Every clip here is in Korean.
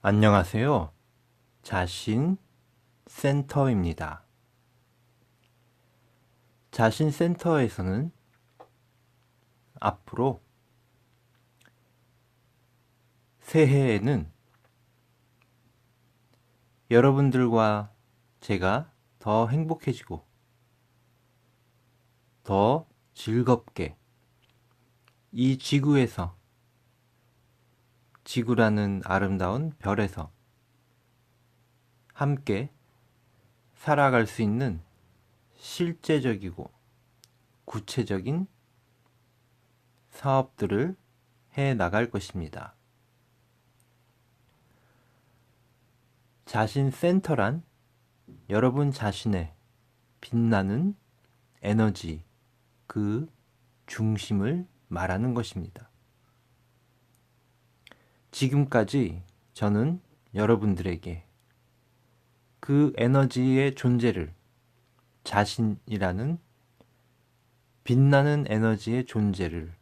안녕하세요. 자신 센터입니다. 자신 센터에서는 앞으로 새해에는 여러분들과 제가 더 행복해지고 더 즐겁게 이 지구에서 지구라는 아름다운 별에서 함께 살아갈 수 있는 실제적이고 구체적인 사업들을 해 나갈 것입니다. 자신 센터란 여러분 자신의 빛나는 에너지, 그 중심을 말하는 것입니다. 지금까지 저는 여러분들에게 그 에너지의 존재를 자신이라는 빛나는 에너지의 존재를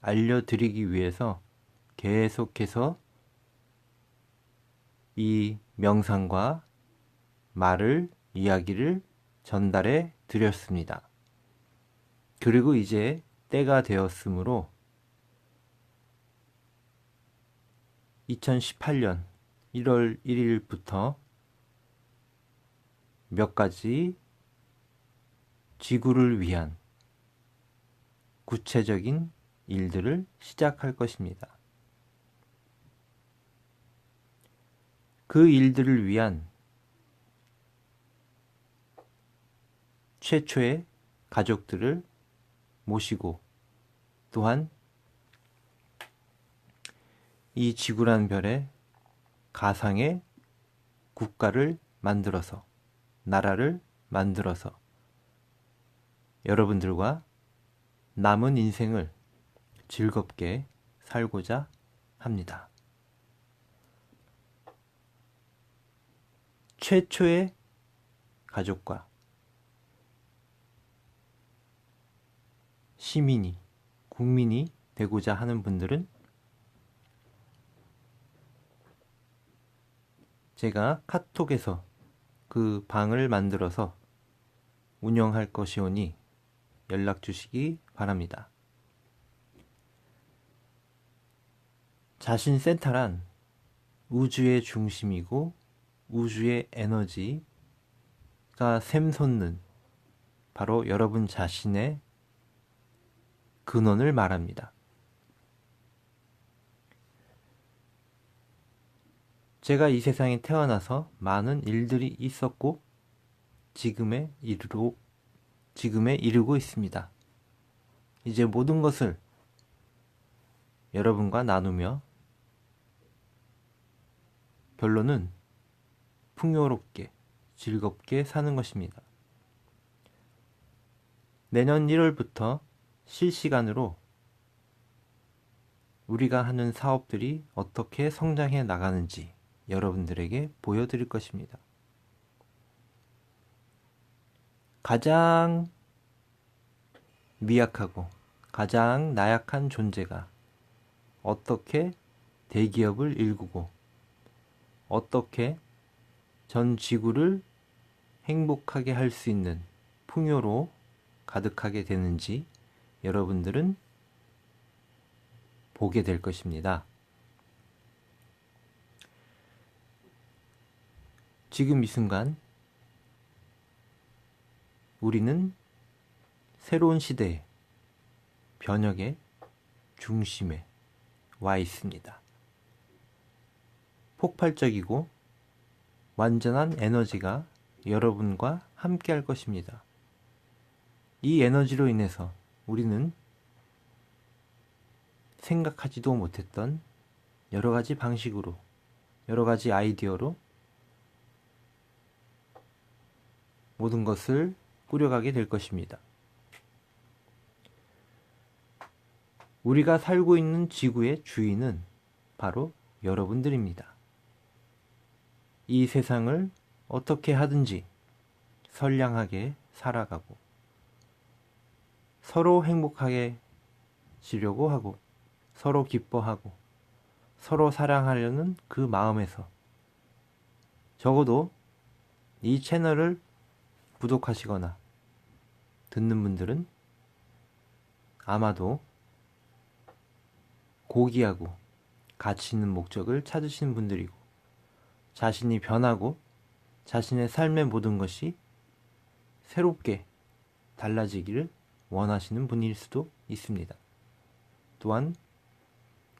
알려드리기 위해서 계속해서 이 명상과 말을, 이야기를 전달해 드렸습니다. 그리고 이제 때가 되었으므로 2018년 1월 1일부터 몇 가지 지구를 위한 구체적인 일들을 시작할 것입니다. 그 일들을 위한 최초의 가족들을 모시고 또한 이 지구란 별에 가상의 국가를 만들어서 나라를 만들어서 여러분들과 남은 인생을 즐겁게 살고자 합니다. 최초의 가족과 시민이, 국민이 되고자 하는 분들은 제가 카톡에서 그 방을 만들어서 운영할 것이오니 연락 주시기 바랍니다. 자신 센터란 우주의 중심이고 우주의 에너지가 샘솟는 바로 여러분 자신의 근원을 말합니다. 제가 이 세상에 태어나서 많은 일들이 있었고 지금에 이르로 지금에 이르고 있습니다. 이제 모든 것을 여러분과 나누며 결론은 풍요롭게 즐겁게 사는 것입니다. 내년 1월부터 실시간으로 우리가 하는 사업들이 어떻게 성장해 나가는지 여러분들에게 보여드릴 것입니다. 가장 미약하고 가장 나약한 존재가 어떻게 대기업을 일구고 어떻게 전 지구를 행복하게 할 수 있는 풍요로 가득하게 되는지 여러분들은 보게 될 것입니다. 지금 이 순간 우리는 새로운 시대의 변혁의 중심에 와 있습니다. 폭발적이고 완전한 에너지가 여러분과 함께 할 것입니다. 이 에너지로 인해서 우리는 생각하지도 못했던 여러 가지 방식으로, 여러 가지 아이디어로 모든 것을 꾸려가게 될 것입니다. 우리가 살고 있는 지구의 주인은 바로 여러분들입니다. 이 세상을 어떻게 하든지 선량하게 살아가고 서로 행복하게 지려고 하고 서로 기뻐하고 서로 사랑하려는 그 마음에서 적어도 이 채널을 구독하시거나 듣는 분들은 아마도 고귀하고 가치 있는 목적을 찾으시는 분들이고 자신이 변하고 자신의 삶의 모든 것이 새롭게 달라지기를 원하시는 분일 수도 있습니다. 또한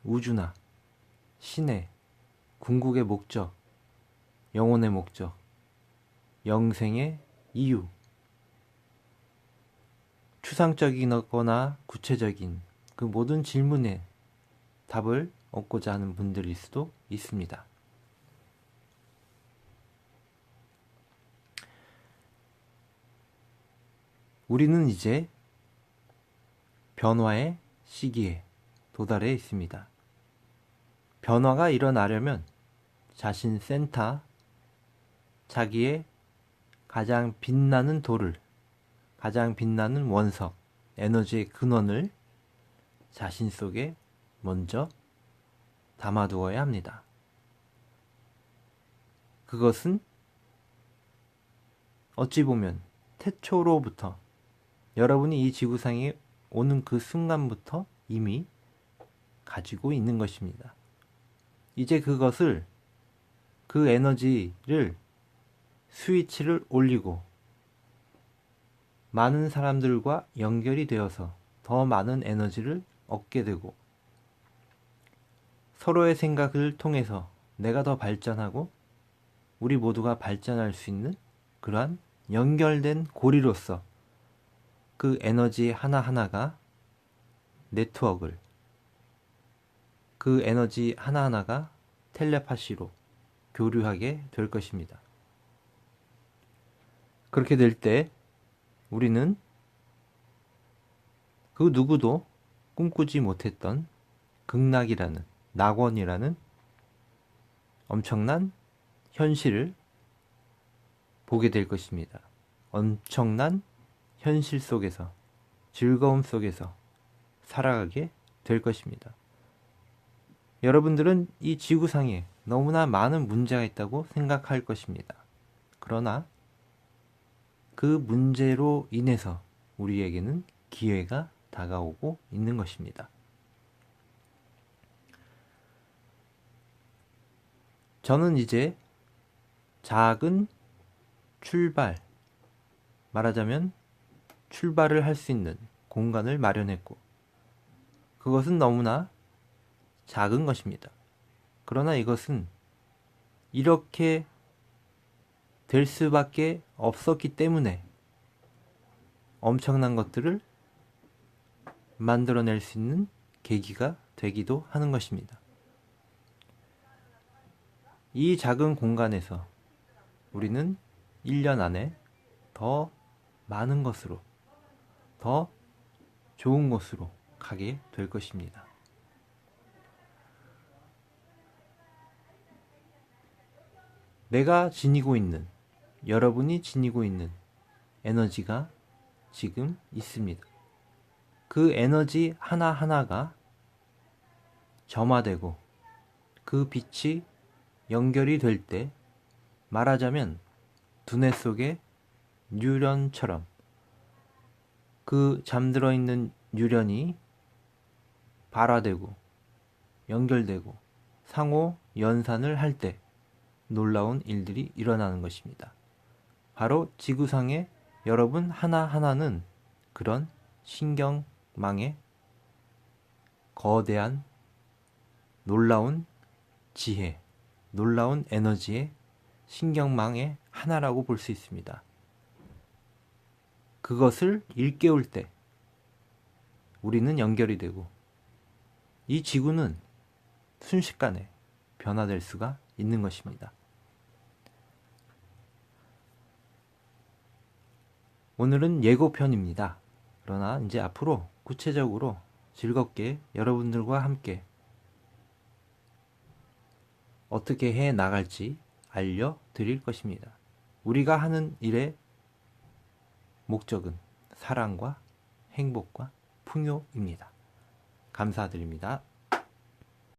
우주나 신의 궁극의 목적, 영혼의 목적, 영생의 이유, 추상적이거나 구체적인 그 모든 질문에 답을 얻고자 하는 분들일 수도 있습니다. 우리는 이제 변화의 시기에 도달해 있습니다. 변화가 일어나려면 자신 센터, 자기의 가장 빛나는 돌을, 가장 빛나는 원석, 에너지의 근원을 자신 속에 먼저 담아두어야 합니다. 그것은 어찌 보면 태초로부터 여러분이 이 지구상에 오는 그 순간부터 이미 가지고 있는 것입니다. 이제 그것을 그 에너지를 스위치를 올리고 많은 사람들과 연결이 되어서 더 많은 에너지를 얻게 되고 서로의 생각을 통해서 내가 더 발전하고 우리 모두가 발전할 수 있는 그러한 연결된 고리로서 그 에너지 하나하나가 네트워크를 그 에너지 하나하나가 텔레파시로 교류하게 될 것입니다. 그렇게 될 때 우리는 그 누구도 꿈꾸지 못했던 극락이라는 낙원이라는 엄청난 현실을 보게 될 것입니다. 엄청난 현실 속에서 즐거움 속에서 살아가게 될 것입니다. 여러분들은 이 지구상에 너무나 많은 문제가 있다고 생각할 것입니다. 그러나 그 문제로 인해서 우리에게는 기회가 다가오고 있는 것입니다. 저는 이제 작은 출발, 말하자면 출발을 할 수 있는 공간을 마련했고, 그것은 너무나 작은 것입니다. 그러나 이것은 이렇게 될 수밖에 없었기 때문에 엄청난 것들을 만들어낼 수 있는 계기가 되기도 하는 것입니다. 이 작은 공간에서 우리는 1년 안에 더 많은 것으로, 더 좋은 곳으로 가게 될 것입니다. 내가 지니고 있는, 여러분이 지니고 있는 에너지가 지금 있습니다. 그 에너지 하나하나가 점화되고 그 빛이 연결이 될 때 말하자면 두뇌 속에 뉴런처럼 그 잠들어 있는 뉴런이 발화되고 연결되고 상호 연산을 할 때 놀라운 일들이 일어나는 것입니다. 바로 지구상의 여러분 하나하나는 그런 신경망의 거대한 놀라운 지혜, 놀라운 에너지의 신경망의 하나라고 볼 수 있습니다. 그것을 일깨울 때 우리는 연결이 되고 이 지구는 순식간에 변화될 수가 있는 것입니다. 오늘은 예고편입니다. 그러나 이제 앞으로 구체적으로 즐겁게 여러분들과 함께 어떻게 해 나갈지 알려드릴 것입니다. 우리가 하는 일의 목적은 사랑과 행복과 풍요입니다. 감사드립니다.